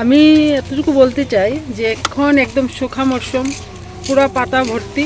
আমি এতটুকু বলতে চাই যে এখন একদম শুখা মরশুম পুরো পাতা ভর্তি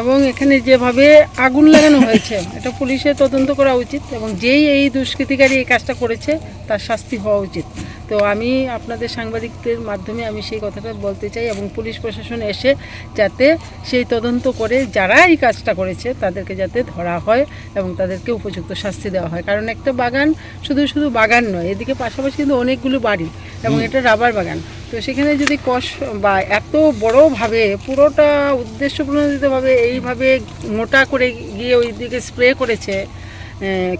এবং এখানে যেভাবে আগুন লাগানো হয়েছে, এটা পুলিশের তদন্ত করা উচিত এবং যেই এই দুষ্কৃতিকারী এই কাজটা করেছে, তার শাস্তি হওয়া উচিত। তো আমি আপনাদের সাংবাদিকদের মাধ্যমে আমি সেই কথাটা বলতে চাই এবং পুলিশ প্রশাসন এসে যাতে সেই তদন্ত করে যারা এই কাজটা করেছে, তাদেরকে যাতে ধরা হয় এবং তাদেরকে উপযুক্ত শাস্তি দেওয়া হয়। কারণ একটা বাগান শুধু শুধু বাগান নয়, এদিকে পাশাপাশি কিন্তু অনেকগুলো বাড়ি। এবং এটা রাবার বাগান। তো সেখানে যদি কষ বা এত বড়োভাবে পুরোটা উদ্দেশ্য প্রণোদিতভাবে এইভাবে মোটা করে গিয়ে ওই দিকে স্প্রে করেছে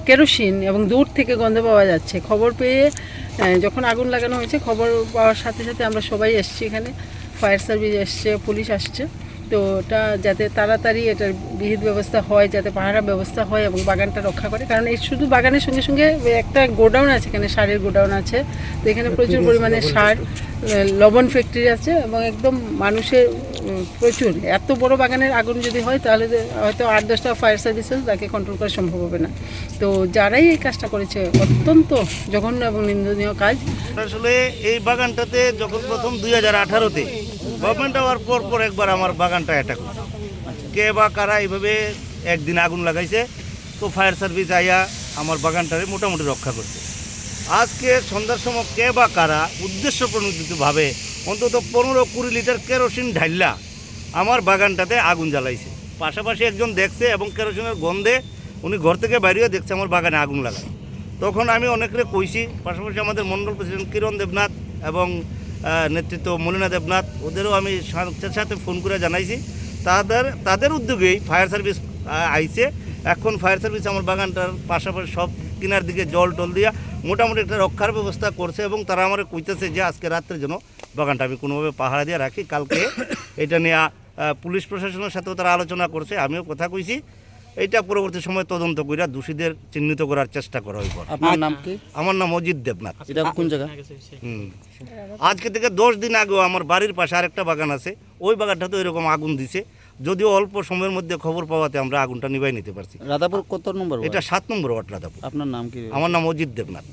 কেরোসিন এবং দূর থেকে গন্ধ পাওয়া যাচ্ছে। খবর পেয়ে যখন আগুন লাগানো হয়েছে খবর পাওয়ার সাথে সাথে আমরা সবাই এসছি এখানে। ফায়ার সার্ভিস এসছে পুলিশ আসছে। তো ওটা যাতে তাড়াতাড়ি এটার বিহিত ব্যবস্থা হয় যাতে পাহারা ব্যবস্থা হয় এবং বাগানটা রক্ষা করে। কারণ এই শুধু বাগানের সঙ্গে সঙ্গে একটা গোডাউন আছে এখানে সারের গোডাউন আছে। তো এখানে প্রচুর পরিমাণে সার লবণ ফ্যাক্টরি আছে এবং একদম মানুষের প্রচুর। এত বড় বাগানের আগুন যদি হয় তাহলে হয়তো আট দশটা ফায়ার সার্ভিসেস তাকে কন্ট্রোল করা সম্ভব হবে না। তো যারাই এই কাজটা করেছে অত্যন্ত জঘন্য এবং নিন্দনীয় কাজ। আসলে এই বাগানটাতে যখন প্রথম দুই হাজার আঠারোতে গভর্নমেন্ট হওয়ার পর পর একবার আমার বাগানটা অ্যাটাক করছে কে বা কারা এইভাবে একদিন আগুন লাগাইছে, তো ফায়ার সার্ভিস আইয়া আমার বাগানটারে মোটামুটি রক্ষা করছে। আজকে সন্ধ্যার সময় কে বা কারা উদ্দেশ্য প্রণোদিতভাবে অন্তত পনেরো কুড়ি লিটার কেরোসিন ঢাইলা আমার বাগানটাতে আগুন জ্বালাইছে। পাশাপাশি একজন দেখছে এবং কেরোসিনের গন্ধে উনি ঘর থেকে বাইরেও দেখছে আমার বাগানে আগুন লাগানো। তখন আমি অনেকরে কইছি, পাশাপাশি আমাদের মন্ডল প্রেসিডেন্ট কিরণ দেবনাথ এবং নেতৃত্ব মলিনা দেবনাথ, ওদেরও আমি সাথে সাথে ফোন করে জানাইছি। তাদের তাদের উদ্যোগেই ফায়ার সার্ভিস আইছে। এখন ফায়ার সার্ভিস আমার বাগানটার পাশাপাশি সব কিনার দিকে জল টল দিয়া মোটামুটি একটা রক্ষার ব্যবস্থা করছে এবং তারা আমার কইতেছে যে আজকে রাত্রে যেন বাগানটা আমি কোনোভাবে পাহারা দিয়ে রাখি। কালকে এটা নিয়ে পুলিশ প্রশাসনের সাথেও তারা আলোচনা করছে, আমিও কথা কইছি। এটা পরবর্তী সময় তদন্ত করে দোষীদের চিহ্নিত করার চেষ্টা করা হইব। আপনার নাম কি? আমার নাম অজিত দেবনাথ। এটা কোন জায়গা? হুম। আজকে থেকে দশ দিন আগেও আমার বাড়ির পাশে আরেকটা বাগান আছে ওই বাগানটাতে এরকম আগুন দিছে যদিও অল্প সময়ের মধ্যে খবর পাওয়াতে আমরা আগুনটা নিভাই নিতে পারছি। রাধাপুর কত নম্বর এটা সাত নম্বর ওয়ার্ড রাধাপুর। আপনার নাম কি? আমার নাম অজিত দেবনাথ।